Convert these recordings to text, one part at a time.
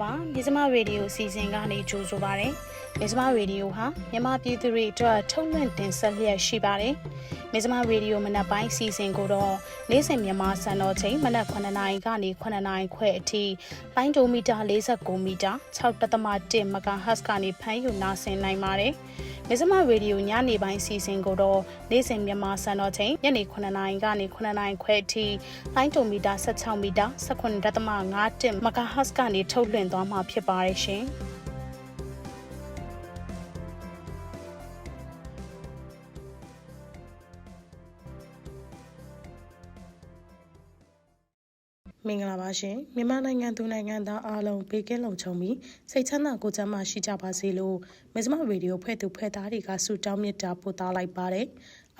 မင်္ဂလာပါမြစမရေဒီယိုစီစဉ်ကနေကြိုဆိုပါရစေမြစမရေဒီယိုဟာမြန်မာပြည်သူတွေအတွက်ထုတ်လွှင့်တင်ဆက်လျက်ရှိပါတယ်မြစမရေဒီယိုမနက်ပိုင်းစီစဉ်ကိုတော့နေ့စဉ်မြန်မာစံတော်ချိန်မနက်9:00နာရီကနေ9:00နာရီခွဲအထိလိုင်းဒိုမီတာ49မီတာ6.1 MHz ကနေဖမ်းယူနာဆင်နိုင်ပါတယ်မြစမရေဒီယိုညနေပိုင်းစီစဉ်ကိုတော့နေ့စဉ်မြန်မာစံတော်ချိန်ညနေ9:00နာရီကနေ9:00နာရီခွဲအထိလိုင်းဒိုမီတာ16မီတာ18.5 MHz ကနေထုတ်လွှင့်သွားမှာဖြစ်ပါတယ်ရှင်။မင်္ဂလာပါရှင်မြန်မာနိုင်ငံသူနိုင်ငံသားအားလုံးဘေးကင်းလုံခြုံပြီးစိတ်ချမ်းသာကိုယ်ကျန်းမာရှိကြပါစေလို့မဇ္ဈိမရေဒီယိုဖွဲ့သူဖွဲ့သားတွေကဆုတောင်းမေတ္တာပို့သလိုက်ပါတယ်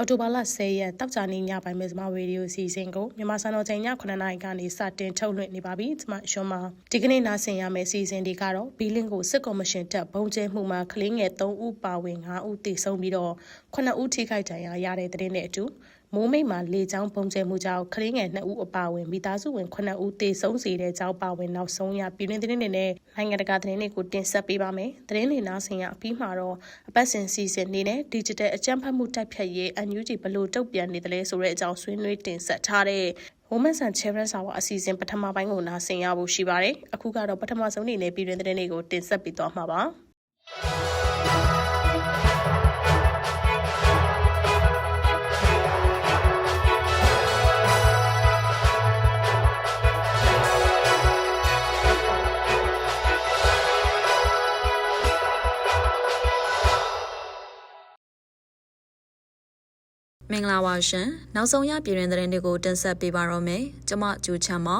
အော်တိုဘာလ10ရက်တောက်ကြနေ့ညပိုင်းမဇ္ဈိမရေဒီယိုစီစဉ်ကိုမြန်မာစံတော်ချိန်ည9:00နာရီကနေစတင်ထုတ်လွှင့်နေပါပြီကျွန်မရှုံးပါဒီကနေ့နားဆင်ရမယ့်စီစဉ်တွေကတော့ဘီလင်းကိုစစ်ကော်မရှင်တပ်ဘုံကျဲမှုမှာကလေးငယ်3ဦးပါဝင်5ဦးသေဆုံးပြီးတော့9ဦးထိခိုက်ဒဏ်ရာရတဲ့တဲ့တဲ့အတူ မိုးမိတ်မှာလေချောင်းပုံကျဲမှုကြောင့်ကလေးငယ်2ဦးအပါအဝင်မိသားစုဝင်9ဦးသေဆုံးစေတဲ့ကြောင်းပါဝင်နောက်ဆုံးရပြည်တွင်းသတင်းတွေနဲ့နိုင်ငံတကာသတင်းတွေကိုတင်ဆက်ပေးပါမယ်။သတင်းတွေနားဆင်ရအပြီးမှာတော့အပတ်စဉ်စီစဉ်နေနဲ့ digital အကြမ်းဖက်မှုတိုက်ဖျက်ရေး NUG ဘလို့တုတ်ပြန်နေတယ်လဲဆိုတဲ့အကြောင်းဆွေးနွေးတင်ဆက်ထားတဲ့ Women and Children Hour အစီအစဉ်ပထမပိုင်းကိုနားဆင်ရဖို့ရှိပါတယ်။အခုကတော့ပထမဆုံးအနေနဲ့ပြည်တွင်းသတင်းတွေကိုတင်ဆက်ပေးသွားမှာပါ။ မင်္ဂလာပါရှင်နောက်ဆုံးရပြည်တွင်သတင်းတွေကိုတင်ဆက်ပေးပါတော့မယ်ကျမကျူချမ်းပါ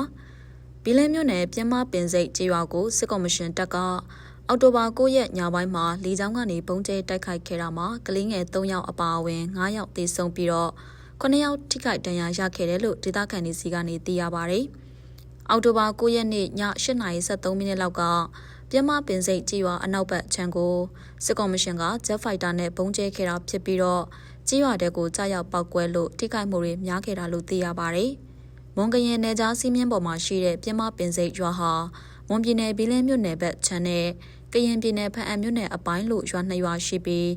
ဘီလင်းမြို့နယ်ပြင်းမပင်စိတ်ကြေးရွာကိုစစ်ကော်မရှင်တပ်ကအောက်တိုဘာ9ရက်ညပိုင်းမှာလေကြောင်းကနေပုံကျဲတိုက်ခိုက်ခဲ့တာမှာကလေးငယ်3ယောက်အပါအဝင်9ယောက်သေဆုံးပြီးတော့9ယောက်ထိခိုက်ဒဏ်ရာရခဲ့တယ်လို့ဒေသခံတွေစီကနေသိရပါဗျ။အောက်တိုဘာ9ရက်နေ့ည8:73မိနစ်လောက်ကပြမပင်စိတ်ကြေးရွာအနောက်ဘက်ခြမ်းကိုစစ်ကော်မရှင်ကဂျက်ဖိုက်တာနဲ့ပုံကျဲခဲ့တာဖြစ်ပြီးတော့ ကြေးရွာတဲ့ကိုကြားရောက်ပောက်ကွဲလို့ထိခိုက်မှုတွေများခဲ့တာလို့သိရပါတယ်။မွန်ကရင်နယ်ကြားစီးမြင့်ပေါ်မှာရှိတဲ့ပြမပင်စိတ်ရွာဟာမွန်ပြည်နယ်ဘီလင်းမြို့နယ်ဘက်ခြမ်းနဲ့ကရင်ပြည်နယ်ဖအံမြို့နယ်အပိုင်းလို့ရွာနှစ်ရွာရှိပြီး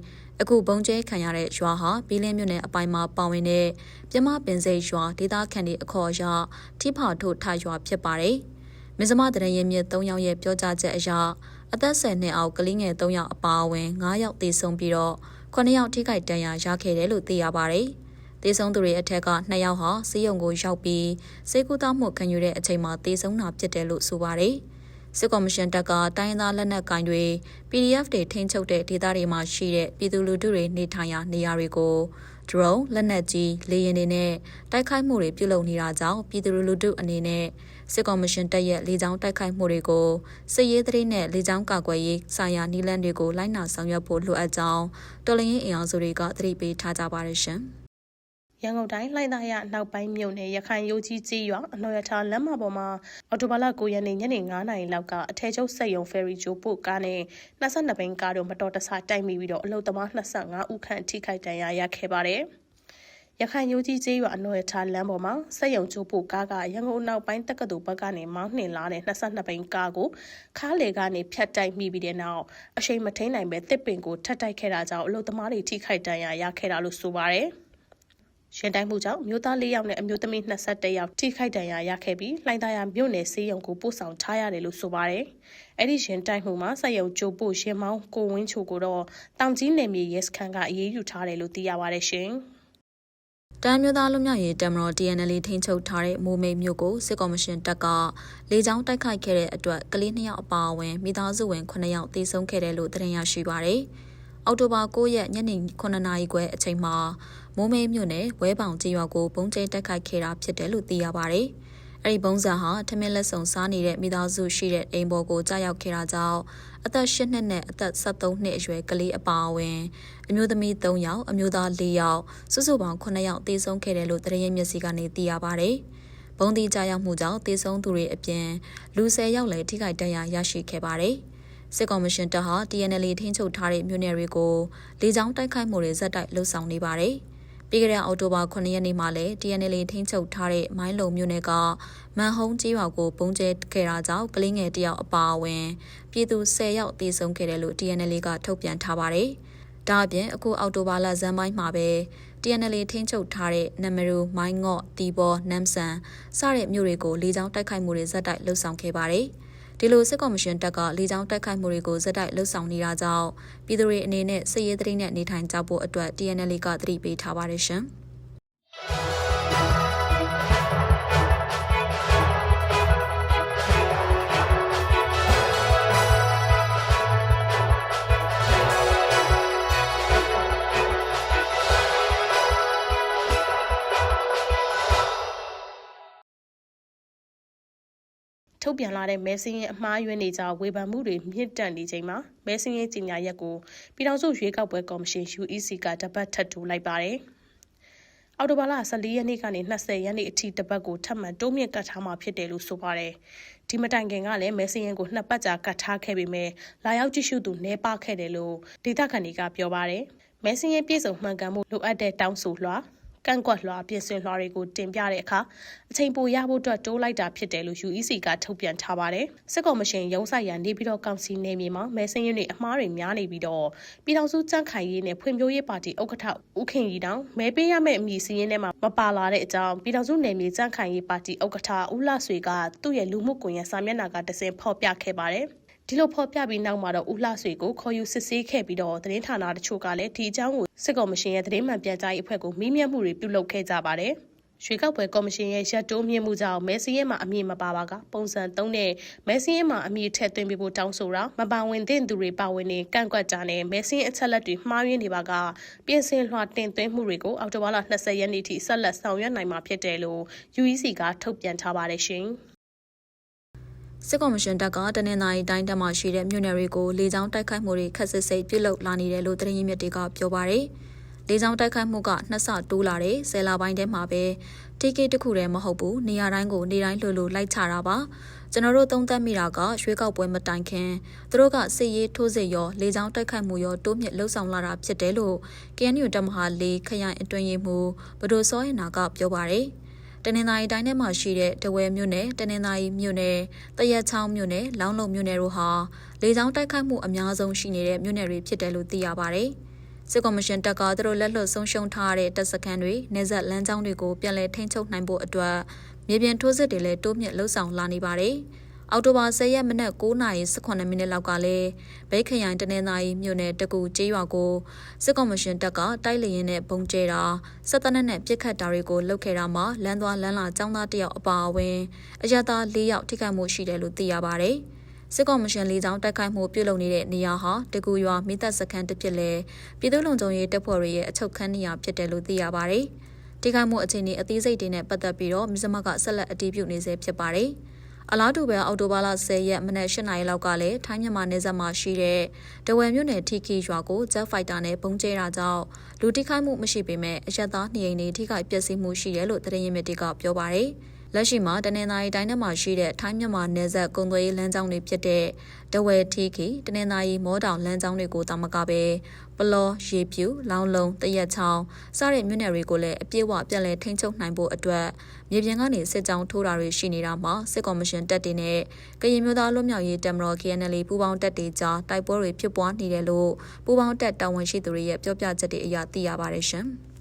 အခုဘုံကျဲခံရတဲ့ရွာဟာဘီလင်းမြို့နယ်အပိုင်းမှာပါဝင်တဲ့ပြမပင်စိတ်ရွာဒေသခံတွေအခေါ်အရထိဖာထုတ်ထရွာဖြစ်ပါတယ်။မဇ္ဈိမတရရင်မြစ်3ယောက်ရဲ့ပြောကြားချက်အရအသက်10နှစ်အောက်ကလေးငယ်3ယောက်အပါအဝင်9ယောက်သေဆုံးပြီးတော့ 9ယောက်ထိခိုက်ဒဏ်ရာရခဲ့တယ်လို့သိရပါတယ်။သေဆုံးသူတွေအထက်က2ယောက်ဟာစေယုံကိုရောက်ပြီးစေကူသားမှုခံယူတဲ့အချိန်မှာသေဆုံးတာဖြစ်တယ်လို့ဆိုပါတယ်။စစ်ကော်မရှင်တပ်ကတိုင်းသားလက်နက်ကင်တွေ PDF တွေထိန်းချုပ်တဲ့ဒေသတွေမှာရှိတဲ့ပြည်သူလူထုတွေနေထိုင်ရာနေရာတွေကို drone လက်နက်ကြီးလေယာဉ်တွေနဲ့တိုက်ခိုက်မှုတွေပြုလုပ်နေတာကြောင့်ပြည်သူလူထုအနေနဲ့ စစ်ကော်မရှင်တပ်ရဲ့လေကြောင်းတိုက်ခိုက်မှုတွေကိုစစ်ရေးသတင်းနဲ့လေကြောင်းကာကွယ်ရေးဆိုင်ရာနည်းလမ်းတွေကိုလိုက်နာဆောင်ရွက်ဖို့လိုအပ်ကြောင်းတော်လှန်ရေးအင်အားစုတွေကသတိပေးထားကြပါတယ်ရှင်။ရန်ကုန်တိုင်းလှိုင်းသာရနောက်ပိုင်းမြို့နယ်ရခိုင်ရိုးကြီးကြီးရွာအနော်ရထားလမ်းမပေါ်မှာအော်တိုဘာလ9ရက်နေ့ညနေ9နာရီလောက်ကအထည်ချုပ်စက်ရုံဖယ်ရီဂျိုပို့ကားနဲ့22ဘိန်းကားတို့မတော်တဆတိုက်မိပြီးတော့အလုတ္တမ25ဦးခန့်ထိခိုက်ဒဏ်ရာရခဲ့ပါတယ်။ ရခိုင်ရိုးကြီးကျေးရွာအနော်ရထားလမ်းပေါ်မှာစက်ရုံချိုးပို့ကားကရန်ကုန်နောက်ပိုင်းတက္ကသိုလ်ဘက်ကနေမောင်းနှင်လာတဲ့22ဘိန်းကားကိုခါးလေကနေဖြတ်တိုက်မိပြီးတဲ့နောက်အရှိန်မထိန်နိုင်ပဲတစ်ပင်ကိုထပ်တိုက်ခဲ့တာကြောင့်အလုတ္တမတွေထိခိုက်ဒဏ်ရာရခဲ့တာလို့ဆိုပါတယ်။ရှင်တိုင်းမှုကြောင့်မြို့သား၄ယောက်နဲ့အမျိုးသမီး21ယောက်ထိခိုက်ဒဏ်ရာရခဲ့ပြီးလှိုင်းသားရမြို့နယ်စေးရုံကိုပို့ဆောင်ထားရတယ်လို့ဆိုပါတယ်။အဲ့ဒီရှင်တိုင်းမှုမှာစက်ရုံကြိုပို့ရှင်မောင်းကိုဝင်းချိုကိုတော့တောင်ကြီးနယ်မြေရဲစခန်းကအရေးယူထားတယ်လို့သိရပါတယ်ရှင်။ တမ်းမျိုးသားလူမျိုးရေးတမတော် DNL ထိန်းချုပ်ထားတဲ့မိုးမိတ်မြို့ကိုစစ်ကော်မရှင်တပ်ကလေကြောင်းတိုက်ခိုက်ခဲ့တဲ့အတွက်ကလေး2ယောက်အပါအဝင်မိသားစုဝင်9ယောက်သေဆုံးခဲ့တယ်လို့သတင်းရရှိပါရယ်။အောက်တိုဘာ9ရက်ညနေ9နာရီခွဲအချိန်မှာမိုးမိတ်မြို့နယ်ဝဲပောင်ကျေးရွာကိုပုံကျဲတိုက်ခိုက်ခဲ့တာဖြစ်တယ်လို့သိရပါရယ်။အဲ့ဒီပုံစံဟာထမင်းလက်ဆောင်စားနေတဲ့မိသားစုရှိတဲ့အိမ်ပေါ်ကိုကြားရောက်ခဲ့တာကြောင့် အသက်၈နှစ်နဲ့အသက်73နှစ်အရွယ်ကလေးအပါအဝင်အမျိုးသမီး3ယောက်အမျိုးသား4ယောက်စုစုပေါင်း9ယောက်သေဆုံးခဲ့တယ်လို့သတင်းရင်းမျက်စိကနေသိရပါဗျ။ဘုံဒီကြားရောက်မှုကြောင့်သေဆုံးသူတွေအပြင်လူ10ယောက်လည်းထိခိုက်ဒဏ်ရာရရှိခဲ့ပါတယ်။စစ်ကော်မရှင်တပ်ဟာ TNL ထိန်းချုပ်ထားတဲ့မြို့နယ်တွေကိုလေကြောင်းတိုက်ခိုက်မှုတွေဇက်တိုက်လှုပ်ဆောင်နေပါတယ်။ ပြီးခဲ့တဲ့အောက်တိုဘာ9ရက်နေ့မှာလည်း TNL ထိန်းချုပ်ထားတဲ့မိုင်းလုံမြို့နယ်ကမန်ဟုံးကြီးရွာကိုပုံကျဲခဲ့တာကြောင့်ကလေးငယ်တယောက်အပါအဝင်ပြည်သူ10ယောက်သေဆုံးခဲ့တယ်လို့ TNL ကထုတ်ပြန်ထားပါတယ်။ဒါအပြင်အခုအောက်တိုဘာလဇန်ပိုင်းမှာပဲ TNL ထိန်းချုပ်ထားတဲ့နမရူမိုင်းငော့တီဘောနမ်ဆန်စတဲ့မြို့တွေကိုလေကြောင်းတိုက်ခိုက်မှုတွေဇက်တိုက်လှုပ်ဆောင်ခဲ့ပါတယ်။ ဒီလိုစစ်ကော်မရှင်တပ်ကလေကြောင်းတိုက်ခိုက်မှုတွေကိုဇက်တိုက်လှုပ်ဆောင်နေတာကြောင့်ပြည်သူတွေအနေနဲ့စစ်ရေးသတင်းနဲ့နေထိုင်ကြဖို့အတွက် TNL ကသတိပေးထားပါတယ်ရှင်။ ထုတ်ပြန်လာတဲ့မဲစင်းရင်အမှားယွင်းနေကြဝေဖန်မှုတွေမြင့်တက်နေချိန်မှာမဲစင်းရင်ကြီးညာရက်ကိုပြည်ထောင်စုရွေးကောက်ပွဲကော်မရှင် UEC ကတပတ်ထပ်တူလိုက်ပါတယ်။အော်တိုဘာလ14ရက်နေ့ကနေ20ရက်နေ့အထိတပတ်ကိုထပ်မံတိုးမြင့်ကတ်ထားမှာဖြစ်တယ်လို့ဆိုပါတယ်။ဒီမတိုင်ခင်ကလည်းမဲစင်းရင်ကိုနှစ်ပတ်ကြာကတ်ထားခဲ့ပေမဲ့လာရောက်ကြည့်ရှုသူနှဲပါခဲ့တယ်လို့ဒေသခံတွေကပြောပါတယ်။မဲစင်းရင်ပြည်စုံမှန်ကန်မှုလိုအပ်တဲ့တောင်းဆိုလွှာ ကန့်ကွက်လွှာပြင်ဆင်လွှာတွေကိုတင်ပြတဲ့အခါအချိန်ပိုရဖို့အတွက်တိုးလိုက်တာဖြစ်တယ်လို့ UEC ကထုတ်ပြန်ထားပါတယ်။စစ်ကော်မရှင်ရုံးဆိုင်ရာနေပြည်တော်ကောင်စီနေမြေမှာမဲဆင်းရင်းတွေအမှားတွေများနေပြီးတော့ပြည်ထောင်စုကြန့်ခိုင်ရေးနဲ့ဖွံ့ဖြိုးရေးပါတီဥက္ကဋ္ဌဦးခင်ရီတောင်မဲပေးရမယ့်အမည်စည်းရင်းထဲမှာမပါလာတဲ့အကြောင်းပြည်ထောင်စုနယ်မြေကြန့်ခိုင်ရေးပါတီဥက္ကဋ္ဌဦးလှဆွေကသူ့ရဲ့လူမှုကွန်ရက်စာမျက်နှာကတစင်ဖော်ပြခဲ့ပါတယ်။ ဒီလိုဖော်ပြပြီးနောက်မှာတော့ဦးလှဆွေကိုခေါ်ယူစစ်ဆေးခဲ့ပြီးတော့သတင်းဌာနတချို့ကလည်းဒီအကြောင်းကိုစစ်ကော်မရှင်ရဲ့သတင်းမှန်ပြန်ကြားရေးအဖွဲ့ကိုမေးမြန်းမှုတွေပြုလုပ်ခဲ့ကြပါတယ်။ရွှေကောက်ပွဲကော်မရှင်ရဲ့ရက်တိုးမြင့်မှုကြောင့်မဲစင်းရဲမှာအမည်မပါပါကပုံစံသုံးတဲ့မဲစင်းရဲမှာအမည်ထည့်သွင်းပေးဖို့တောင်းဆိုတာမပါဝင်တဲ့သူတွေပါဝင်နေကန့်ကွက်ကြနဲ့မဲစင်းအချက်လက်တွေမှားယွင်းနေပါကပြင်ဆင်လွှာတင်သွင်းမှုတွေကိုအောက်တိုဘာလ20ရက်နေ့ထိဆက်လက်ဆောင်ရွက်နိုင်မှာဖြစ်တယ်လို့ UEC ကထုတ်ပြန်ထားပါတယ်ရှင်။ စစ်ကော်မရှင်တပ်ကတနင်္သာရီတိုင်းတပ်မှရှိတဲ့မြို့နယ်တွေကိုလေကြောင်းတိုက်ခိုက်မှုတွေခက်ဆစ်စိတ်ပြုလုပ်လာနေတယ်လို့သတင်းရင်းမြစ်တွေကပြောပါရယ်။လေကြောင်းတိုက်ခိုက်မှုကနှစ်ဆတိုးလာတယ်ဆယ်လပိုင်းထဲမှာပဲတီကီတစ်ခုတည်းမဟုတ်ဘူးနေရာတိုင်းကိုနေတိုင်းလှလို့လိုက်ချတာပါ။ကျွန်တော်တို့သုံးသပ်မိတာကရွှေကောက်ပွဲမတိုင်ခင်သူတို့ကစစ်ရေးထိုးစစ်ရောလေကြောင်းတိုက်ခိုက်မှုရောတိုးမြင့်လှုပ်ဆောင်လာတာဖြစ်တယ်လို့ KNU တပ်မဟာလေးခရိုင်အတွင်းရေးမှူးဘဒိုစောရင်နာကပြောပါရယ်။ တနင်္သာရီတိုင်းထဲမှာရှိတဲ့တဝဲမြို့နယ်တနင်္သာရီမြို့နယ်တရက်ချောင်းမြို့နယ်လောင်းလုံမြို့နယ်တို့ဟာလေကြောင်းတိုက်ခိုက်မှုအများဆုံးရှိနေတဲ့မြို့နယ်တွေဖြစ်တယ်လို့သိရပါဗျ။စစ်ကော်မရှင်တပ်ကသူတို့လက်လွတ်ဆုံးရှုံးထားတဲ့တပ်စခန်းတွေနေဆက်လမ်းကြောင်းတွေကိုပြန်လည်ထိန်းချုပ်နိုင်ဖို့အတွက်မြေပြင်ထိုးစစ်တွေလည်းတိုးမြင့်လှုပ်ဆောင်လာနေပါတယ်။ အောက်တိုဘာ10ရက်မနက်9:18မိနစ်လောက်ကလည်းဘိတ်ခရိုင်တနင်္သာရီမြို့နယ်တကူကျေးရွာကိုစစ်ကော်မရှင်တပ်ကတိုက်လေရင်နဲ့ပုံကျဲတာစစ်တပ်နဲ့ပြစ်ခတ်တာတွေကိုလုပ်ခဲ့တာမှာလမ်းသွားလမ်းလာចောင်းသားတယောက်အပါအဝင်အရသာ၄ယောက်ထိခိုက်မှုရှိတယ်လို့သိရပါဗျ။စစ်ကော်မရှင်လေးချောင်းတိုက်ခိုက်မှုပြုလုပ်နေတဲ့နေရာဟာတကူရွာမိသက်စခန်းတစ်ဖြစ်လဲပြည်သူ့လုံခြုံရေးတပ်ဖွဲ့တွေရဲ့အချုပ်ခန်းနေရာဖြစ်တယ်လို့သိရပါတယ်။ထိခိုက်မှုအခြေအနေအသေးစိတ်တွေနဲ့ပတ်သက်ပြီးတော့မြစမကဆက်လက်အတည်ပြုနေဆဲဖြစ်ပါတယ်။ အလားတူပဲအော်တိုဘာလ10ရက်မနက်8နာရီလောက်ကလည်းထိုင်းမြန်မာနယ်စပ်မှာရှိတဲ့တဝယ်မြို့နယ်ထီခီရွာကိုဂျက်ဖိုက်တာနဲ့ပုံကျဲတာကြောင့်လူတိခိုက်မှုမရှိပေမဲ့အရက်သားနေအိမ်တွေထိခိုက်ပျက်စီးမှုရှိတယ်လို့သတင်းရင်းမြစ်တွေကပြောပါရယ် လက်ရှိမှာတနင်္သာရီတိုင်းထဲမှာရှိတဲ့ထိုင်းမြန်မာနယ်စပ်ကုန်သွယ်ရေးလမ်းကြောင်းတွေဖြစ်တဲ့တဝဲထီခီတနင်္သာရီမောတောင်လမ်းကြောင်းတွေကိုတာမကပဲပလောရေပြူလောင်းလုံးတရက်ချောင်းစတဲ့မြို့နယ်တွေကိုလည်းအပြည့်အဝပြန်လည်ထိန်းချုပ်နိုင်ဖို့အတွက်မြေပြင်ကနေစစ်ကြောင်းထိုးတာတွေရှိနေတာမှာစစ်ကော်မရှင်တပ်တွေနဲ့ကရင်မျိုးသားလွတ်မြောက်ရေးတပ်မတော် KNL ပူးပေါင်းတပ်တွေကြားတိုက်ပွဲတွေဖြစ်ပွားနေတယ်လို့ပူးပေါင်းတပ်တာဝန်ရှိသူတွေရဲ့ပြောပြချက်တွေအရသိရပါတယ်ရှင်။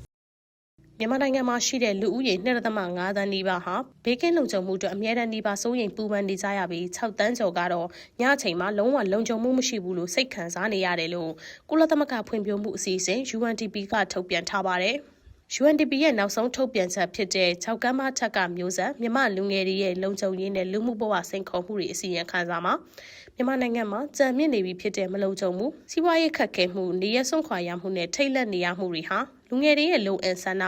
မြန်မာနိုင်ငံမှာရှိတဲ့လူဦးရေ2.5သန်းနီးပါးဟာဘေးကင်းလုံခြုံမှုအတွက်အမြဲတမ်းနှီးပါစိုးရိမ်ပူပန်နေကြရပြီး6တန်းကျော်ကတော့ညအချိန်မှာလုံးဝလုံခြုံမှုမရှိဘူးလို့စိတ်ခံစားနေရတယ်လို့ကုလသမဂ္ဂဖွံ့ဖြိုးမှုအစီအစဉ် UNDP ကထုတ်ပြန်ထားပါတယ်။ UNDP ရဲ့နောက်ဆုံးထုတ်ပြန်ချက်ဖြစ်တဲ့၆ကမ်းမထက်ကမျိုးဆက်မြမလူငယ်တွေရဲ့လုံခြုံရေးနဲ့လူမှုဘဝစိန်ခေါ်မှုတွေအစီရင်ခံစာမှာမြန်မာနိုင်ငံမှာကြံမြင့်နေပြီဖြစ်တဲ့မလုံခြုံမှုစီးပွားရေးခက်ခဲမှုနေရဆုံးခွာရမှုနဲ့ထိတ်လန့်နေရမှုတွေဟာ လူငယ်တွေရဲ့လုံအင်ဆန္ဒ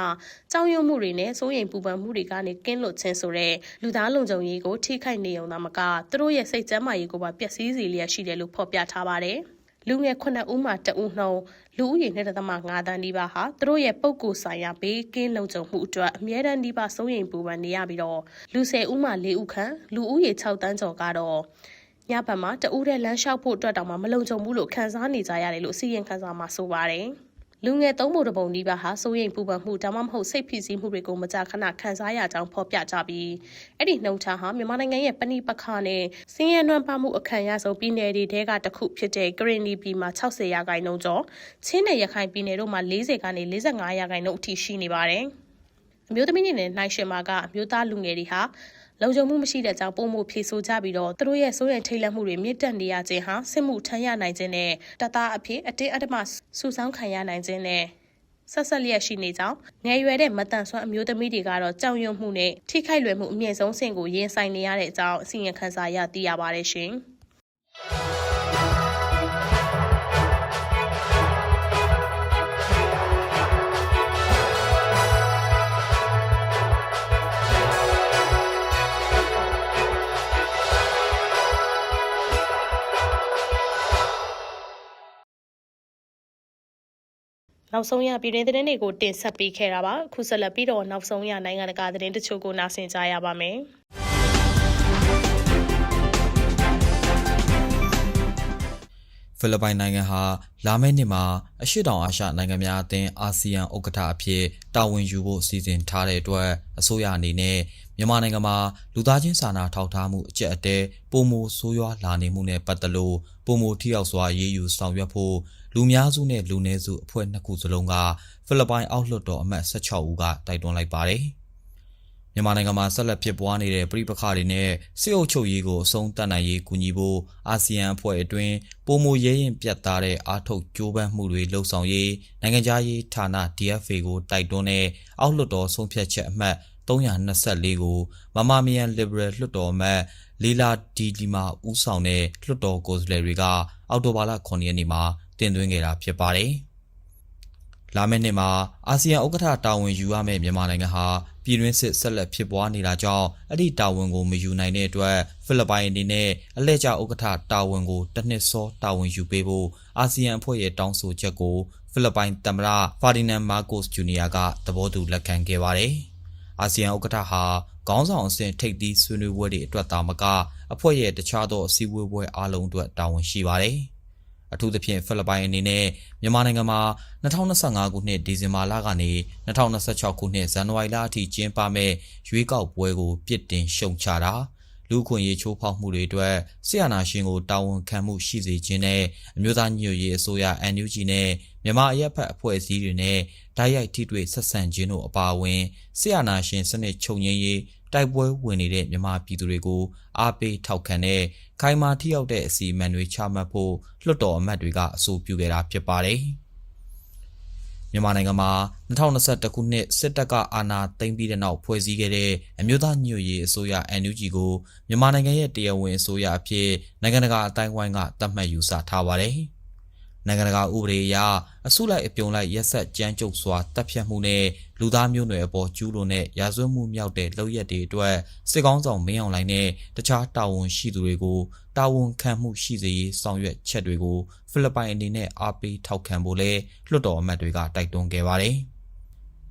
ကြောက်ရွံ့မှုတွေနဲ့စိုးရိမ်ပူပန်မှုတွေကနေကင်းလွတ်ခြင်းဆိုတဲ့လူသားလုံခြုံရေးကိုထိခိုက်နေုံသာမကသူတို့ရဲ့စိတ်ကျန်းမာရေးကိုပါပျက်စီးစေလျက်ရှိတယ်လို့ဖော်ပြထားပါတယ်။လူငယ်9ဦးမှတဦးနှုံလူဦးရေ2.5တန်းဒီပါဟာသူတို့ရဲ့ပုံကိုယ်ဆိုင်ရာဘေးကင်းလုံခြုံမှုအတွက်အမြဲတမ်းဒီပါစိုးရိမ်ပူပန်နေရပြီးတော့လူ10ဦးမှ4ဦးခန့်လူဦးရေ6တန်းကျော်ကတော့ညဘက်မှာတဦးတဲ့လမ်းလျှောက်ဖို့အတွက်တောင်မှမလုံခြုံဘူးလို့ခန်းစားနေကြရတယ်လို့စီရင်ခန်းစာမှာဆိုပါတယ်။ လူငယ်သုံးပုံတစ်ပုံနီးပါးဟာစိုးရိမ်ပူပန်မှုဒါမှမဟုတ်စိတ်ဖိစီးမှုတွေကိုမကြာခဏခံစားရကြောင်းဖော်ပြကြပြီးအဲ့ဒီနှုံထားဟာမြန်မာနိုင်ငံရဲ့ပဏိပခနဲ့စင်းရဲနှွမ်းပါမှုအခမ်းအရဆုံးပြည်နယ်တွေထဲကတစ်ခုဖြစ်တဲ့ကရင်နီပြည်မှာ60ရာခိုင်နှုန်းကျော်ချင်းနယ်ရခိုင်ပြည်နယ်တို့မှာ40ကနေ45ရာခိုင်နှုန်းအထိရှိနေပါတယ်အမျိုးသမီးတွေနဲ့နှိုင်းရှင်မှာကအမျိုးသားလူငယ်တွေဟာ လုံခြုံမှုမရှိတဲ့ကြောင့်ပုံမှုဖြေဆိုကြပြီးတော့သူတို့ရဲ့စိုးရိမ်ထိတ်လန့်မှုတွေမြင့်တက်နေရခြင်းဟာစစ်မှုထမ်းရနိုင်ခြင်းနဲ့တသားအဖြစ်အတင်းအဓမ္မစူဆောင်းခံရနိုင်ခြင်းနဲ့ဆက်ဆက်လျက်ရှိနေကြောင်းငယ်ရွယ်တဲ့မတန်ဆွမ်းအမျိုးသမီးတွေကတော့ကြောင်ရွံ့မှုနဲ့ထိခိုက်လွယ်မှုအမြင့်ဆုံးဆင့်ကိုရင်ဆိုင်နေရတဲ့အကြောင်းအစီရင်ခံစာရသိရပါတယ်ရှင်။ နောက်ဆုံးရပြည်တွင်းသတင်းတွေကိုတင်ဆက်ပေးခဲ့တာပါအခုဆက်လက်ပြီးတော့နောက်ဆုံးရနိုင်ငံတကာသတင်းတချို့ကိုနားဆင်ကြရပါမယ်ဖိလစ်ပိုင်နိုင်ငံဟာလာမယ့်နှစ်မှာအရှေ့တောင်အာရှနိုင်ငံများအသင်းအာဆီယံဥက္ကဋ္ဌအဖြစ်တာဝန်ယူဖို့စီစဉ်ထားတဲ့အတွက်အစိုးရအနေနဲ့မြန်မာနိုင်ငံမှာလူသားချင်းစာနာထောက်ထားမှုအကျက်အတဲပုံမဆိုးရွားလာနေမှုနဲ့ပတ်သက်လို့ပုံမထိရောက်စွာရေးယူဆောင်ရွက်ဖို့ လူများစုနဲ့လူနည်းစုအဖွဲ့နှစ်ခုစလုံးကဖိလစ်ပိုင်အောက်လွှတ်တော်အမတ်16ဦးကတိုက်တွန်းလိုက်ပါတယ်။မြန်မာနိုင်ငံမှာဆက်လက်ဖြစ်ပွားနေတဲ့ပြည်ပခါတွေနဲ့စစ်အုပ်ချုပ်ရေးကိုအဆုံးသတ်နိုင်ရေးကူညီဖို့အာဆီယံအဖွဲ့အတွင်းပုံမရဲရင်ပြတ်သားတဲ့အာထုတ်ကြိုးပမ်းမှုတွေလှုံ့ဆော်ရေးနိုင်ငံခြားရေးဌာန DFA ကိုတိုက်တွန်းတဲ့အောက်လွှတ်တော်ဆုံးဖြတ်ချက်အမှတ်324ကိုမမမီယန် Liberal လွှတ်တော်အမတ်လီလာဒီလီမာဦးဆောင်တဲ့လွှတ်တော်ကိုယ်စားလှယ်တွေကအောက်တိုဘာလ9ရက်နေ့မှာ တင်သွင်းခဲ့တာဖြစ်ပါတယ်။လာမယ့်နှစ်မှာအာဆီယံဥက္ကဋ္ဌတာဝန်ယူရမယ့်မြန်မာနိုင်ငံဟာပြည်တွင်းစစ်ဆက်လက်ဖြစ်ပွားနေတာကြောင့်အဲ့ဒီတာဝန်ကိုမယူနိုင်တဲ့အတွက်ဖိလစ်ပိုင်အနေနဲ့အလှည့်ကျဥက္ကဋ္ဌတာဝန်ကိုတစ်နှစ်စောတာဝန်ယူပေးဖို့အာဆီယံအဖွဲ့ရဲ့တောင်းဆိုချက်ကိုဖိလစ်ပိုင်သမ္မတဖာဒီနန်မာကိုစ်ဂျူနီယာကသဘောတူလက်ခံခဲ့ပါတယ်။အာဆီယံဥက္ကဋ္ဌဟာခေါင်းဆောင်အဆင့်ထိပ်သီးဆွေးနွေးပွဲတွေအတွက်သာမကအဖွဲ့ရဲ့တခြားသောအစည်းအဝေးပွဲအားလုံးအတွက်တာဝန်ရှိပါတယ်။ အထူးသဖြင့်ဖိလစ်ပိုင်အနေနဲ့မြန်မာနိုင်ငံမှာ2025ခုနှစ်ဒီဇင်ဘာလကနေ2026ခုနှစ်ဇန်နဝါရီလအထိကျင်းပမဲ့ရွေးကောက်ပွဲကိုပြစ်တင်ရှုံချတာလူခွင့်ရေးချိုးဖောက်မှုတွေအတွက်ဆရာနာရှင်ကိုတာဝန်ခံမှုရှိစေခြင်းနဲ့အမျိုးသားညွတ်ရေးအစိုးရ NUG နဲ့မြန်မာအရက်ဖက်အဖွဲ့အစည်းတွေနဲ့ဓာတ်ရိုက်ထိတွေ့ဆက်ဆံခြင်းတို့အပါအဝင်ဆရာနာရှင်စနစ်ချုပ်ငင်းရေး တိုက်ပွဲဝင်နေတဲ့မြန်မာပြည်သူတွေကိုအားပေးထောက်ခံတဲ့ခိုင်မာထိရောက်တဲ့အစီအမံတွေချမှတ်ဖို့လွှတ်တော်အမတ်တွေကအဆိုပြုခဲ့တာဖြစ်ပါတယ်။မြန်မာနိုင်ငံမှာ2021ခုနှစ်စစ်တပ်ကအာဏာသိမ်းပြီးတဲ့နောက်ဖွဲ့စည်းခဲ့တဲ့အမျိုးသားညွတ်ရေးအစိုးရ NUG ကိုမြန်မာနိုင်ငံရဲ့တရားဝင်အစိုးရအဖြစ်နိုင်ငံတကာအတိုင်းအဝိုင်းကသတ်မှတ်ယူဆထားပါတယ်။နိုင်ငံတကာဥပဒေအရအစုလိုက်အပြုံလိုက်ရက်ဆက်ကြမ်းကြုတ်စွာတပ်ဖြတ်မှုနဲ့ လူသားမျိုးနွယ်အပေါ်ကျူးလွန်တဲ့ရာဇဝတ်မှုမြောက်တဲ့လုပ်ရက်တွေအတွက်စစ်ကောင်းဆောင်မင်းအောင်လှိုင်နဲ့တခြားတာဝန်ရှိသူတွေကိုတာဝန်ခံမှုရှိစေရေးဆောင်ရွက်ချက်တွေကိုဖိလစ်ပိုင်အနေနဲ့အားပေးထောက်ခံဖို့လဲလွှတ်တော်အမတ်တွေကတိုက်တွန်းခဲ့ပါတယ်။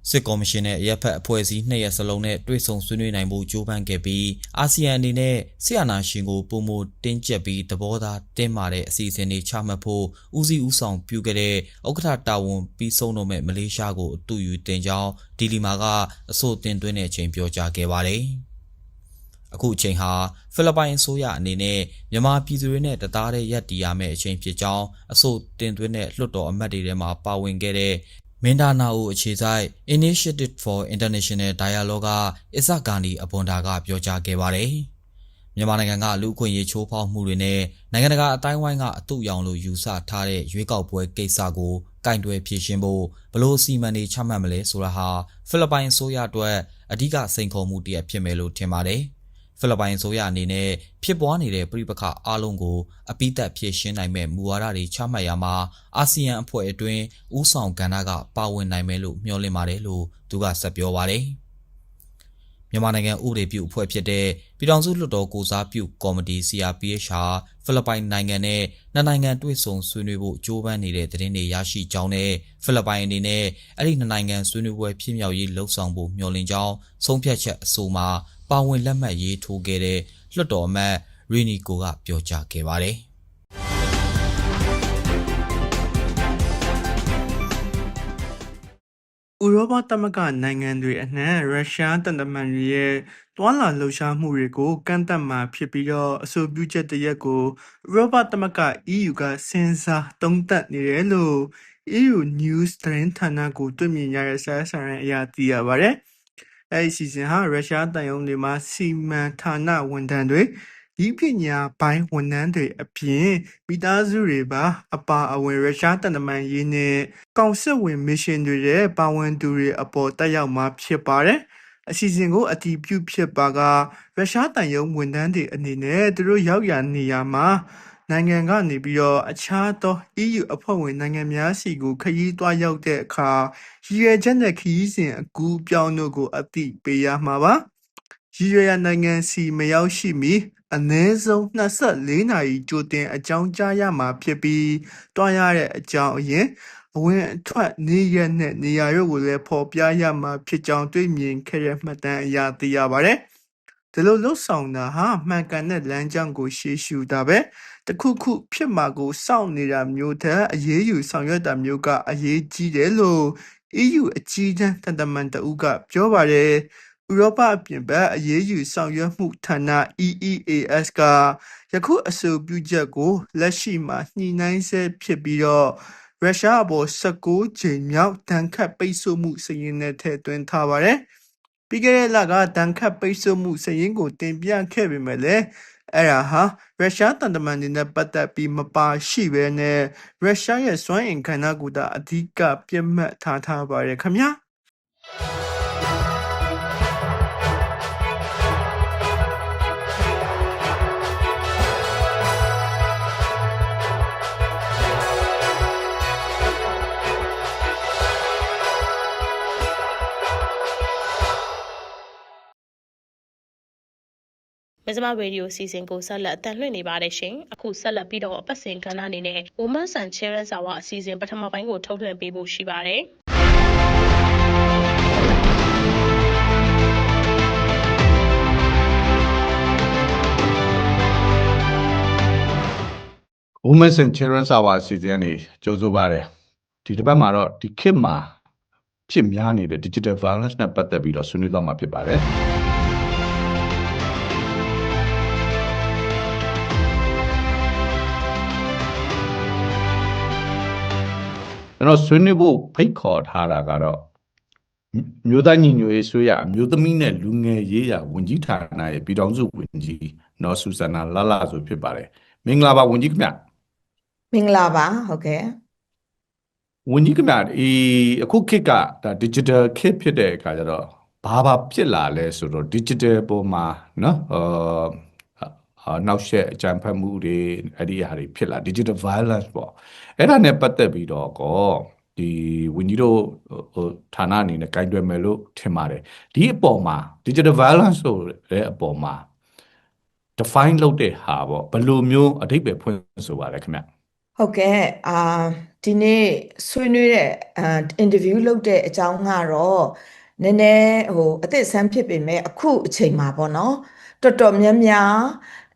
စစ်ကော်မရှင်နဲ့ရပ်ဖက်အဖွဲ့အစည်းနှစ်ရက်စလုံးနဲ့တွေ့ဆုံဆွေးနွေးနိုင်ဖို့ကြိုးပမ်းခဲ့ပြီးအာဆီယံအနေနဲ့ဆီယနာရှင်ကိုပုံမတင်းကျပ်ပြီးသဘောထားတင်းမာတဲ့အစီအစဉ်တွေချမှတ်ဖို့ဦးစီးဦးဆောင်ပြုခဲ့တဲ့ဥက္ကဋ္ဌတာဝန်ပြီးဆုံးတော့မဲ့မလေးရှားကိုအတူယူတင်ကြောင်းဒီလီမာကအဆိုတင်သွင်းတဲ့အချိန်ပြောကြားခဲ့ပါတယ်။အခုအချိန်ဟာဖိလစ်ပိုင်အစိုးရအနေနဲ့မြန်မာပြည်သူတွေနဲ့တသားတည်းရပ်တည်ရမယ့်အချိန်ဖြစ်ကြောင်းအဆိုတင်သွင်းတဲ့လွှတ်တော်အမတ်တွေထဲမှာပါဝင်ခဲ့တဲ့ မင်ဒါနာအိုအခြေဆိုင် Initiative for International Dialogue ကအစ္စဂန်ဒီအပွန်ဒါကပြောကြားခဲ့ပါတယ်။မြန်မာနိုင်ငံကလူ့အခွင့်အရေးချိုးဖောက်မှုတွေနဲ့နိုင်ငံတကာအတိုင်းဝိုင်းကအတုရောင်လို့ယူဆထားတဲ့ရွေးကောက်ပွဲကိစ္စကိုကင်တွယ်ဖြေရှင်းဖို့ဘလို့စီမံနေချမှတ်မလဲဆိုတာဟာဖိလစ်ပိုင်အစိုးရအတွက်အဓိကစိန်ခေါ်မှုတစ်ရပ်ဖြစ်မယ်လို့ထင်ပါတယ်။ ဖိလစ်ပိုင်ဆိုရအနေနဲ့ဖြစ်ပွားနေတဲ့ပြည်ပခအားလုံးကိုအပိသက်ဖြည့်ရှင်းနိုင်မဲ့မူဝါဒတွေချမှတ်ရမှာအာဆီယံအဖွဲ့အတွင်းဥဆောင်ကဏ္ဍကပါဝင်နိုင်မယ်လို့မျှော်လင့်ပါတယ်လို့သူကဆက်ပြောပါတယ်မြန်မာနိုင်ငံဥပဒေပြုအဖွဲ့ဖြစ်တဲ့ပြည်ထောင်စုလွှတ်တော်ကိုစားပြုကော်မတီ CRPH ဟာဖိလစ်ပိုင်နိုင်ငံနဲ့နှစ်နိုင်ငံတွေ့ဆုံဆွေးနွေးဖို့ကြိုးပမ်းနေတဲ့သတင်းတွေရရှိကြောင်းနဲ့ဖိလစ်ပိုင်အနေနဲ့အဲ့ဒီနှစ်နိုင်ငံဆွေးနွေးပွဲဖြစ်မြောက်ရေးလှုံ့ဆော်ဖို့မျှော်လင့်ကြောင်းဆုံးဖြတ်ချက်အဆိုမှာ ပါဝင်လက်မှတ်ရေးထိုးခဲ့တဲ့လွှတ်တော်အမတ်ရီနီကိုကပြောကြားခဲ့ပါတယ်။ဥရောပသမဂ္ဂနိုင်ငံတွေအနှံ့ရုရှားတန်တမန်တွေရဲ့တွာလာလှုပ်ရှားမှုတွေကိုကန့်သတ်မှာဖြစ်ပြီးတော့အဆိုပြုချက်တရက်ကိုဥရောပသမဂ္ဂ EU ကစဉ်းစားသုံးသပ်နေတယ်လို့ EU News သတင်းဌာနကိုတွေ့မြင်ရတဲ့စာဆန်အရာသိရပါတယ်။ အဲဒီစီစဉ်ဟာရုရှားတန်ယုံတွေမှာစီမံဌာနဝန်ထမ်းတွေဤပညာပိုင်းဝန်ထမ်းတွေအပြင်မိသားစုတွေပါ အပါအဝင်ရုရှားတန်တမန်ရေးနဲ့ကောင်စစ်ဝင်မစ်ရှင်တွေရဲ့ပါဝင်သူတွေအပေါ်တက်ရောက်မှာဖြစ်ပါတယ်။အစီအစဉ်ကိုအတည်ပြုဖြစ်ပါကရုရှားတန်ယုံဝန်ထမ်းတွေအနေနဲ့သူတို့ရောက်ရနေရမှာ နိုင်ငံကနေပြီးတော့အခြားသော EU အဖွဲ့ဝင်နိုင်ငံများစီကိုခရီးသွားရောက်တဲ့အခါရည်ရွယ်ချက်နဲ့ခရီးစဉ်အကူအပြောင်းတို့ကို အသိပေးရမှာပါ။ရည်ရွယ်ရာနိုင်ငံစီမရောက်ရှိမီအနည်းဆုံး24နာရီကြိုတင်အကြောင်းကြားရမှာဖြစ်ပြီးတွားရတဲ့အကြောင်းအရင်အဝင်အထွက်နေရက်နဲ့နေရာတို့ကိုလည်းဖော်ပြရမှာဖြစ်ကြောင်းတွေ့မြင်ခဲ့တဲ့မှတ်တမ်းအရသိရပါတယ်။ ဒီလိုလှုပ်ဆောင်တာဟာမှန်ကန်တဲ့လမ်းကြောင်းကိုရှေ့ရှုတာပဲတခုခုဖြစ်မှာကိုစောင့်နေတာမျိုးတဲ့အရေးယူဆောင်ရွက်တာမျိုးကအရေးကြီးတယ်လို့ EU အကြီးတန်းတန်တမန်တဦးကပြောပါတယ်။ဥရောပအပြင်ဘက်အရေးယူဆောင်ရွက်မှုဌာန EEAS ကယခုအဆိုပြုချက်ကိုလက်ရှိမှာညှိနှိုင်းဆဲဖြစ်ပြီးတော့ရုရှားအပေါ်16ချိန်မြောက်တန်ခတ်ပိတ်ဆို့မှုစည်ရင်းနဲ့ထည့်သွင်းထားပါတယ်။ ပြီးခဲ့တဲ့လကတန်ခတ်ပိတ်ဆို့မှုစည်ရင်းကိုတင်ပြခဲ့ပေမဲ့လည်းအဲ့ဒါဟာရုရှားတန်တမန်တွေနဲ့ပတ်သက်ပြီးမပါရှိဘဲနဲ့ရုရှားရဲ့စွမ်းအင်ခန္ဓာကိုယ်တာအဓိကပြတ်မှတ်ထားထားပါတယ်ခင်ဗျာ မဇ္ဈိမရေဒီယိုစီစဉ်ကိုဆက်လက်အသံလွှင့်နေပါတယ်ရှင်။အခုဆက်လက်ပြီးတော့အပတ်စဉ်ကဏ္ဍအနေနဲ့ Women San Children Hour အစီအစဉ်ပထမပိုင်းကိုထုတ်လွှင့်ပေးဖို့ရှိပါတယ်။ Women's and Children's Hour အစီအစဉ်ကနေကြိုဆိုပါရစေဒီတစ်ပတ်မှာတော့ဒီခေတ်မှာဖြစ်များနေတဲ့ digital violence နဲ့ပတ်သက်ပြီးတော့ဆွေးနွေးသွားမှာဖြစ်ပါတယ် ကျွန်တော်ဆွေးနွေးဖို့ဖိတ်ခေါ်ထားတာကတော့မြို့သားညီညွတ်ရေးဆိုရမြို့သမီးနဲ့လူငယ်ရေးရာဝန်ကြီးဌာနရဲ့ပြည်ထောင်စုဝန်ကြီးနော်ဆူဇနာလလဆိုဖြစ်ပါတယ်မင်္ဂလာပါဝန်ကြီးခင်ဗျမင်္ဂလာပါဟုတ်ကဲ့ဝန်ကြီးခင်ဗျအေးအခုခေတ်ကဒါ digital ခေတ်ဖြစ်တဲ့အခါကျတော့ဘာဘာဖြစ်လာလဲဆိုတော့ digital ပေါ်မှာနော်အာ နောက်ဆက်အကြံဖတ်မှုတွေအဲ့ဒီဟာတွေဖြစ်လာ digital violence ပေါ့အဲ့ဒါနဲ့ပတ်သက်ပြီးတော့ကောဒီဝန်ကြီးတို့ဟိုဌာနအနေနဲ့ကင်တွယ်မယ်လို့ထင်ပါတယ်ဒီအပေါ်မှာ digital violence ဆိုတဲ့အပေါ်မှာ define လုပ်တဲ့ဟာပေါ့ဘယ်လိုမျိုးအဓိပ္ပာယ်ဖွင့်ဆိုပါလဲခင်ဗျဟုတ်ကဲ့အာဒီနေ့ဆွေးနွေးတဲ့အာအင်တာဗျူးလုပ်တဲ့အကြောင်းကတော့နည်းနည်းဟိုအသစ်ဆန်းဖြစ်ပေမဲ့အခုအချိန်မှာပေါ့နော်တော်တော်များများ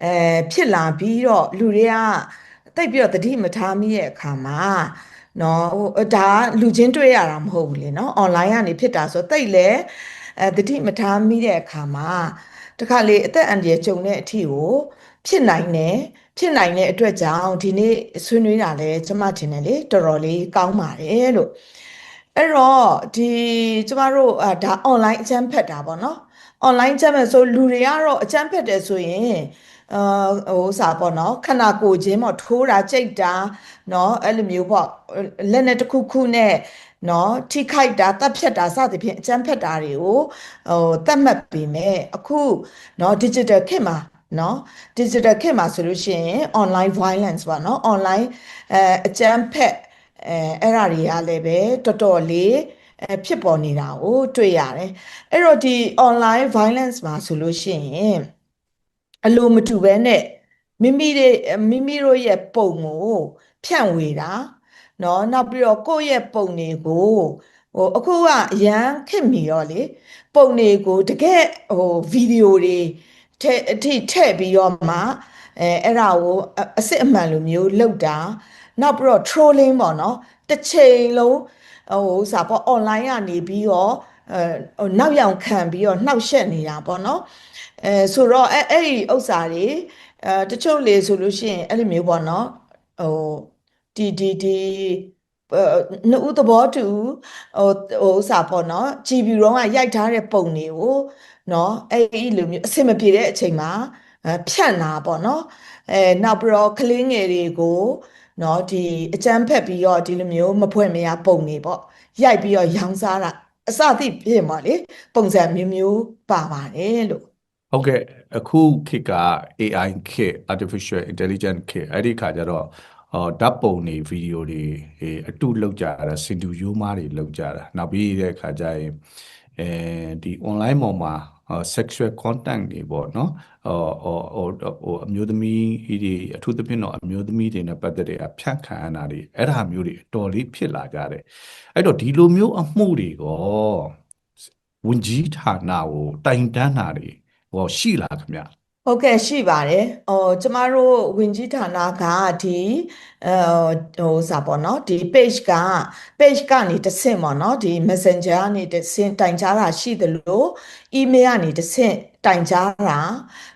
အဲဖြစ်လာပြီးတော့လူတွေကတိတ်ပြီးတော့တတိမထားမိတဲ့အခါမှာနော်ဟိုဒါကလူချင်းတွေ့ရတာမဟုတ်ဘူးလေနော်အွန်လိုင်းကနေဖြစ်တာဆိုတိတ်လဲအဲတတိမထားမိတဲ့အခါမှာတခါလေအသက်အန္တရာယ်ကြုံတဲ့အထိကိုဖြစ်နိုင်တယ်ဖြစ်နိုင်တဲ့အတွက်ကြောင့်ဒီနေ့ဆွေးနွေးတာလဲကျမထင်တယ်လေတော်တော်လေးကောင်းပါတယ်လို့အဲ့တော့ဒီကျမတို့အာဒါ online အကျန်းဖက်တာပေါ့နော် online အကျန်းဖက်ဆိုလူတွေကတော့အကျန်းဖက်တယ်ဆိုရင် အာဟိုစာပေါ့နော်ခနာကိုချင်းပေါ့ထိုးတာကြိတ်တာနော်အဲ့လိုမျိုးပေါ့လက်နဲ့တစ်ခုခုနဲ့နော်ထိခိုက်တာတပ်ဖြတ်တာစသဖြင့်အကြမ်းဖက်တာတွေကိုဟိုတတ်မှတ်ပေမဲ့အခုနော် digital ခေတ်မှာနော် digital ခေတ်မှာဆိုလို့ရှိရင် online violence ပေါ့နော် online အဲအကြမ်းဖက်အဲအဲ့ဓာတွေကလည်းပဲတော်တော်လေးအဲဖြစ်ပေါ်နေတာကိုတွေ့ရတယ်အဲ့တော့ဒီ online violence မှာဆိုလို့ရှိရင် အလိုမတူဘဲနဲ့မိမိတွေမိမိတို့ရဲ့ပုံကိုဖြန့်ဝေတာเนาะနောက်ပြီးတော့ကိုယ့်ရဲ့ပုံတွေကိုဟိုအခုကအရန်ခက်မီတော့လေပုံတွေကိုတကယ်ဟိုဗီဒီယိုတွေထဲအထိထည့်ပြီးတော့မှအဲအဲ့ဒါကိုအအစစ်အမှန်လိုမျိုးလောက်တာနောက်ပြီးတော့ trolling ပေါ့နော်တစ်ချိန်လုံး ဟိုဥစားပေါ့ online ကနေပြီးတော့အဲဟိုနောက်ရောင်ခံပြီးတော့နှောက်ယှက်နေတာပေါ့နော် အဲဆိုတော့အဲအဲ့ဒီဥစ္စာတွေအဲတချို့လေဆိုလို့ရှိရင်အဲ့လိုမျိုးပေါ့နော်ဟိုဒီဒီဒီအဲနှစ်ဦးသဘောတူဟိုဟိုဥစ္စာပေါ့နော်ကြည်ပြူတော့ကရိုက်ထားတဲ့ပုံတွေကိုနော်အဲ့ဒီလိုမျိုးအဆင်မပြေတဲ့အချိန်မှာအဲဖြန့်တာပေါ့နော်အဲနောက်ပြီးတော့ကလေးငယ်တွေကိုနော်ဒီအကြမ်းဖက်ပြီးတော့ဒီလိုမျိုးမဖွဲ့မရပုံတွေပေါ့ရိုက်ပြီးတော့ရောင်းစားတာအစသည့်ပြင်ပါလေပုံစံမျိုးမျိုးပါပါတယ်လို့ ဟုတ်ကဲ့အခုခေတ်က AI ခေတ် artificial intelligence ခေတ်အဲ့ဒီခါကျတော့ဟောဓာတ်ပုံတွေဗီဒီယိုတွေအေးအတုလောက်ကြတာစင်တူရိုးမားတွေလောက်ကြတာနောက်ပြီးတဲ့ခါကျရင်အဲဒီ online ပေါ်မှာဟော sexual content တွေပေါ့နော်ဟောဟောဟိုဟိုအမျိုးသမီးတွေအထူးသဖြင့်တော့အမျိုးသမီးတွေနဲ့ပတ်သက်တဲ့အဖြန့်ခံရတာတွေအဲ့ဒါမျိုးတွေအတော်လေးဖြစ်လာကြတယ်အဲ့တော့ဒီလိုမျိုးအမှုတွေကိုဝန်ကြီးဌာနကိုတိုင်တန်းတာတွေ ဟောရှိလားခင်ဗျ ဟုတ်ကဲ့ရှိပါတယ်။အော်ကျမတို့ဝင်ကြီးဌာနကဒီအဲဟိုစာပေါ့နော်ဒီ page က page ကနေတစ်ဆင့်ပေါ့နော်ဒီ messenger ကနေတစ်ဆင့်တိုင်ကြားတာရှိသလို email ကနေတစ်ဆင့်တိုင်ကြားတာ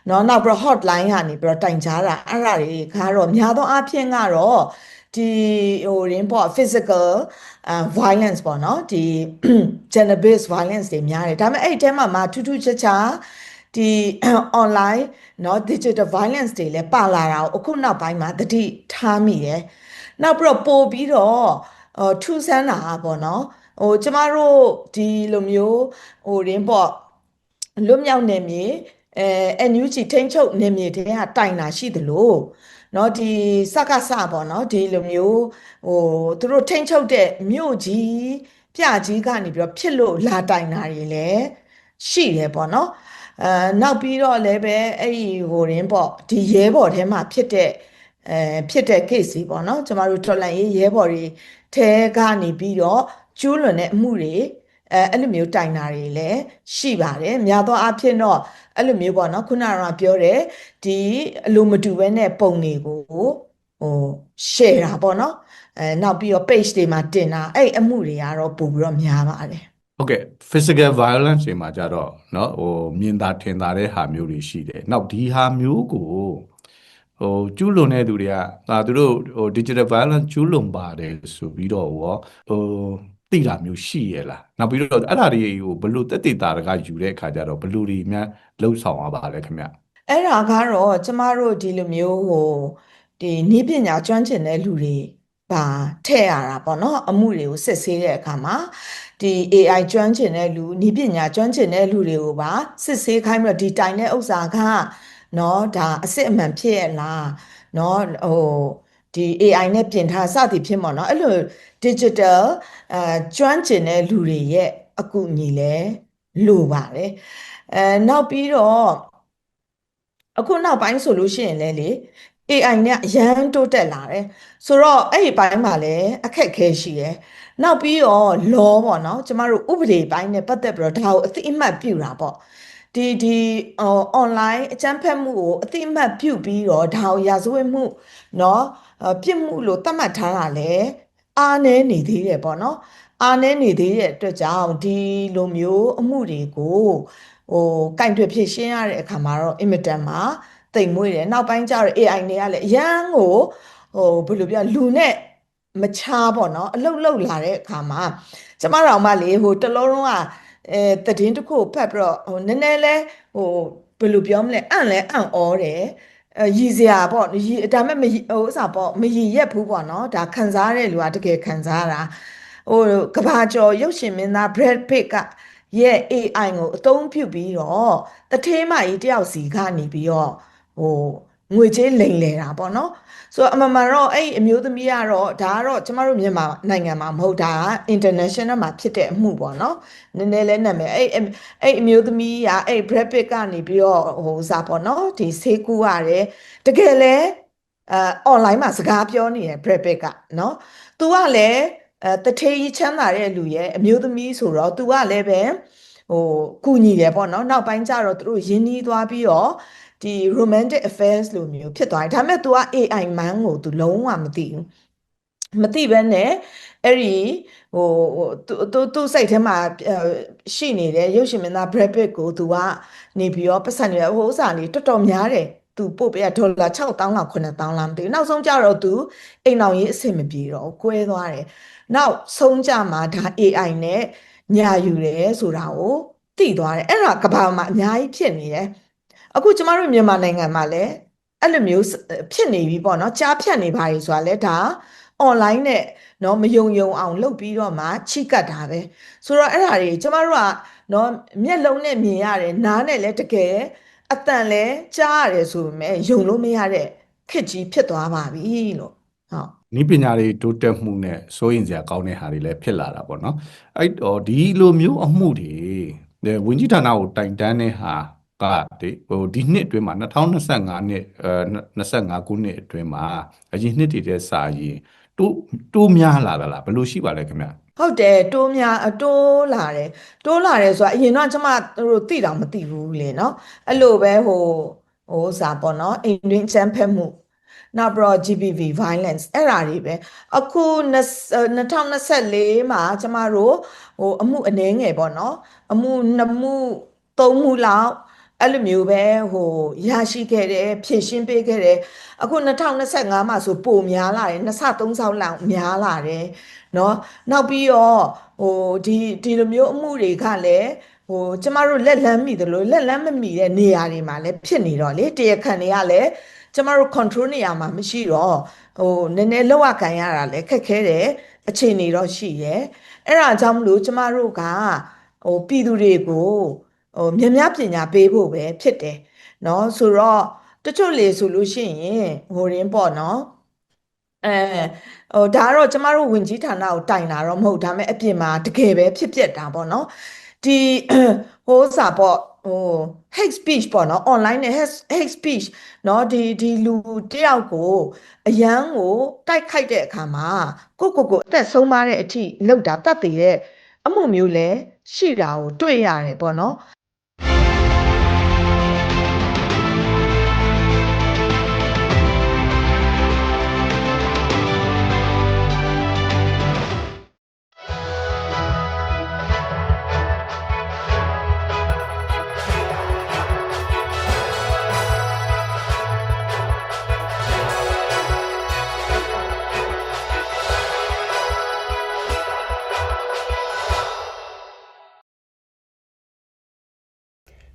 เนาะနောက်ပြီးတော့ hotline ကနေပြီးတော့တိုင်ကြားတာအဲ့ဒါတွေကတော့များသောအားဖြင့်ကတော့ဒီဟိုရင်းပေါ့ physical uh, violence ပေါ့နော်ဒီ gender based violence တွေများတယ်ဒါပေမဲ့အဲ့ဒီထဲမှာမထူးထူးခြားခြား ဒီ online เนาะ digital violence တွေလည်းပါလာတာကိုအခုနောက်ပိုင်းမှာသတိထားမိတယ်နောက်ပြီးတော့ပို့ပြီးတော့ဟိုထူးဆန်းတာပေါ့နော်ဟိုကျမတို့ဒီလိုမျိုးဟိုရင်းပေါ့လွတ်မြောက်နေမြေအဲ NUG ထိန်းချုပ်နေမြေတဲကတိုင်တာရှိသလိုเนาะဒီစကစပေါ့เนาะဒီလိုမျိုးဟိုသူတို့ထိန်းချုပ်တဲ့မြို့ကြီးပြကြီးကနေပြီးတော့ဖြစ်လို့လာတိုင်တာတွေလည်းရှိတယ်ပေါ့เนาะ အဲနောက်ပြီးတော့လည်းပဲအဲ့ဒီဟိုရင်းပေါ့ဒီရဲဘော်ထဲမှာဖြစ်တဲ့အဲဖြစ်တဲ့ case ကြီးပေါ့နော်ကျမတို့တော်လန်ရေးရဲဘော်တွေထဲကနေပြီးတော့ကျူးလွန်တဲ့အမှုတွေအဲအဲ့လိုမျိုးတိုင်တာတွေလည်းရှိပါတယ်များသောအားဖြင့်တော့အဲ့လိုမျိုးပေါ့နော်ခုနကပြောတဲ့ဒီအလိုမတူဘဲနဲ့ပုံတွေကိုဟို share တာပေါ့နော်အဲနောက်ပြီးတော့ page တွေမှာတင်တာအဲ့အမှုတွေကတော့ပို့ပြီးတော့များပါတယ် ဟုတ်ကဲ့ physical violence တွေမှာကြတော့เนาะဟိုမြင်သာထင်သာတဲ့ဟာမျိုးတွေရှိတယ်။နောက်ဒီဟာမျိုးကိုဟိုကျူးလွန်တဲ့သူတွေကဒါသူတို့ဟို digital violence ကျူးလွန်ပါတယ်ဆိုပြီးတော့ဟောဟိုသိတာမျိုးရှိရဲ့လား။နောက်ပြီးတော့အဲ့ဒါတွေကိုဘယ်လိုတက်တည်တာတကယူတဲ့အခါကျတော့ဘယ်လိုတွေများလှုပ်ဆောင်ရပါလဲခင်ဗျ။ အဲ့ဒါကတော့ကျမတို့ဒီလိုမျိုးဟိုဒီနည်းပညာကျွမ်းကျင်တဲ့လူတွေပါထည့်ရတာပေါ့နော်အမှုတွေကိုစစ်ဆေးတဲ့အခါမှာ ဒီ AI ကျွမ်းကျင်တဲ့လူနည်းပညာကျွမ်းကျင်တဲ့လူတွေကိုပါစစ်ဆေးခိုင်းပြီးတော့ဒီတိုင်တဲ့ဥစ္စာကနော်ဒါအစစ်အမှန်ဖြစ်ရဲ့လားနော်ဟိုဒီ AI နဲ့ပြင်ထားစသည်ဖြစ်ပေါ့နော်အဲ့လို digital အဲကျွမ်းကျင်တဲ့လူတွေရဲ့အကူအညီလဲလိုပါတယ်အဲနောက်ပြီးတော့အခုနောက်ပိုင်းဆိုလို့ရှိရင်လည်းလေ AI နဲ့အရန်တိုးတက်လာတယ်ဆိုတော့အဲ့ဒီပိုင်းမှာလည်းအခက်အခဲရှိတယ်နောက်ပြီးတော့ law ပေါ့နော်ကျမတို့ဥပဒေပိုင်းနဲ့ပတ်သက်ပြီးတော့ဒါကိုအသိအမှတ်ပြုတာပေါ့ဒီဒီအော် online အကြမ်းဖက်မှုကိုအသိအမှတ်ပြုပြီးတော့ဒါကိုရာဇဝတ်မှုเนาะပြစ်မှုလို့သတ်မှတ်ထားတာလည်းအားနည်းနေသေးတယ်ပေါ့နော်အားနည်းနေသေးတဲ့အတွက်ကြောင့်ဒီလိုမျိုးအမှုတွေကိုဟိုကင်တွယ်ဖြည့်ရှင်းရတဲ့အခါမှာတော့အင်မ တန်မှာတိမ်မွေ့တယ်နောက်ပိုင်းကျတော့ AI တွေကလည်းအရန်ကိုဟိုဘယ်လိုပြောလူနဲ့မချားပေါ့နော်အလုတ်လုတ်လာတဲ့အခါမှာကျမတို့မှလေဟိုတလုံးလုံးကအဲတည်င်းတစ်ခုကိုဖတ်ပြီးတော့ဟိုနည်းနည်းလဲဟိုဘယ်လိုပြောမလဲအံ့လဲအံ့ဩတယ်အဲရည်စရာပေါ့ရည်ဒါမဲ့မရည်ဟိုဥစားပေါ့မရည်ရက်ဘူးပေါ့နော်ဒါခံစားရတဲ့လူကတကယ်ခံစားရတာဟိုကဘာကျော်ရုပ်ရှင်မင်းသား Brad Pitt ကရဲ့ AI ကိုအသုံးပြုပြီးတော့တထေးမကြီးတယောက်စီကနေပြီးတော့ ဟိုငွေကြေးလိမ်လည်တာပေါ့နော်ဆိုတော့အမှန်မှန်တော့အဲ့ဒီအမျိုးသမီးကတော့ဒါကတော့ကျမတို့မြန်မာနိုင်ငံမှာမဟုတ်တာက international မှာဖြစ်တဲ့အမှုပေါ့နော်နည်းနည်းလဲနာမည်အဲ့အဲ့အဲ့အမျိုးသမီးကအဲ့ Brad Pitt ကနေပြီးတော့ဟိုစားပေါ့နော်ဒီဆေးကူရတယ်တကယ်လဲအဲ online မှာစကားပြောနေတယ် Brad Pitt ကနော် तू ကလည်းအဲတထေးကြီးချမ်းသာတဲ့လူရဲ့အမျိုးသမီးဆိုတော့ तू ကလည်းပဲဟိုကူညီတယ်ပေါ့နော်နောက်ပိုင်းကျတော့သူတို့ယဉ်နီးသွားပြီးတော့ ဒီ romantic affairs လိုမျိုးဖြစ်သွားတယ်ဒါပေမဲ့ तू က AI man ကို तू လုံးဝမသိဘူးမသိဘဲနဲ့အဲ့ဒီဟိုဟိုသူသူသူစိတ်ထဲမှာအဲရှိနေတဲ့ရုပ်ရှင်မင်းသား Brad Pitt ကိုသူကနေပြီးတော့ပတ်စံနေဟိုဥစားလေးတော်တော်များတယ်သူပို့ပေးရဒေါ်လာ6000လောက်9000လောက်မသိဘူးနောက်ဆုံးကြတော့သူအိမ်အောင်ရေးအဆင်မပြေတော့ဘူးကွဲသွားတယ်နောက်ဆုံးကြမှာဒါ AI နဲ့ညာယူတယ်ဆိုတာကိုသိသွားတယ်အဲ့ဒါကမ္ဘာမှာအများကြီးဖြစ်နေတယ် အခုကျမတို့မြန်မာနိုင်ငံမှာလည်းအဲ့လိုမျိုးဖြစ်နေပြီပေါ့နော်ကြားဖြတ်နေပါလေဆိုတာလဲဒါ online နဲ့เนาะမယုံယုံအောင်လုပ်ပြီးတော့မှချိကတ်တာပဲဆိုတော့အဲ့ဒါတွေကျမတို့ကเนาะမျက်လုံးနဲ့မြင်ရတယ်နားနဲ့လည်းတကယ်အတန်လည်းကြားရတယ်ဆိုပေမဲ့ယုံလို့မရတဲ့ခက်ကြီးဖြစ်သွားပါပြီလို့ဟုတ် နီးပညာတွေတိုးတက်မှုနဲ့စိုးရင်စရာကောင်းတဲ့ဟာတွေလည်းဖြစ်လာတာပေါ့နော်အဲ့တော့ဒီလိုမျိုးအမှုတွေအဲဝင်းကြီးဌာနကိုတိုင်တန်းတဲ့ဟာ ကဒီဟိုဒီနှစ်အတွင်းမှာ2025နှစ်အဲ25ခုနှစ်အတွင်းမှာအရင်နှစ်တွေတဲ့စာရင်တိုးတိုးများလာတာလားဘယ်လိုရှိပါလဲခင်ဗျဟုတ်တယ်တိုးများအတိုးလာတယ်တိုးလာတယ်ဆိုတာအရင်တော့ကျမတို့သိတောင်မသိဘူးလေနော်အဲ့လိုပဲဟိုဟိုစာပေါ့နော်အိမ်တွင်းချမ်းဖက်မှုနောက်ပြီးတော့ GBV violence အဲ့ဓာတွေပဲအခု2024မှာကျမတို့ဟိုအမှုအနှဲငယ်ပေါ့နော်အမှုနှစ်မှုသုံးမှုလောက် အဲ့လိုမျိုးပဲဟိုရရှိခဲ့တယ်ဖြည့်ရှင်းပေးခဲ့တယ်အခု2025မှာဆိုပိုများလာတယ်နှစ်ဆသုံးဆလောက်များလာတယ်เนาะနောက်ပြီးတော့ဟိုဒီဒီလိုမျိုးအမှုတွေကလည်းဟိုကျမတို့လက်လန်းမိတယ်လို့လက်လန်းမမိတဲ့နေရာတွေမှာလည်းဖြစ်နေတော့လေတရားခံတွေကလည်းကျမတို့ control နေရာမှာမရှိတော့ဟိုနည်းနည်းလောက်ရကန်ရတာလည်းခက်ခဲတယ်အခြေအနေတော့ရှိရဲ့အဲ့ဒါကြောင့်မလို့ကျမတို့ကဟိုပြည်သူတွေကို ဟိုမြများပညာပေးဖို့ပဲဖြစ်တယ်เนาะဆိုတော့တချို့လေဆိုလို့ရှိရင်ဟိုရင်းပေါ့နော်အဲဟိုဒါကတော့ကျမတို့ဝင်ကြီးဌာနကိုတိုင်တာတော့မဟုတ်ဒါပေမဲ့အပြင်မှာတကယ်ပဲဖြစ်ပျက်တာပေါ့နော်ဒီဟိုစာပေါ့ဟို hate speech ပေါ့နော် online နဲ့ hate hate speech เนาะဒီဒီလူတယောက်ကိုအရန်ကိုတိုက်ခိုက်တဲ့အခါမှာကိုကိုကိုအသက်ဆုံးမတဲ့အထိလောက်တာတတ်သေးတဲ့အမှုမျိုးလဲရှိတာကိုတွေ့ရတယ်ပေါ့နော်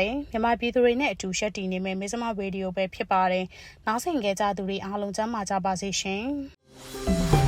တယ်မြန်မာပြည်သူတွေနဲ့အတူရှက်တည်နေမယ်မိစမရေဒီယိုပဲဖြစ်ပါတယ်နောက်ဆင်ကြကြသူတွေအားလုံးချမ်းသာကြပါစေရှင်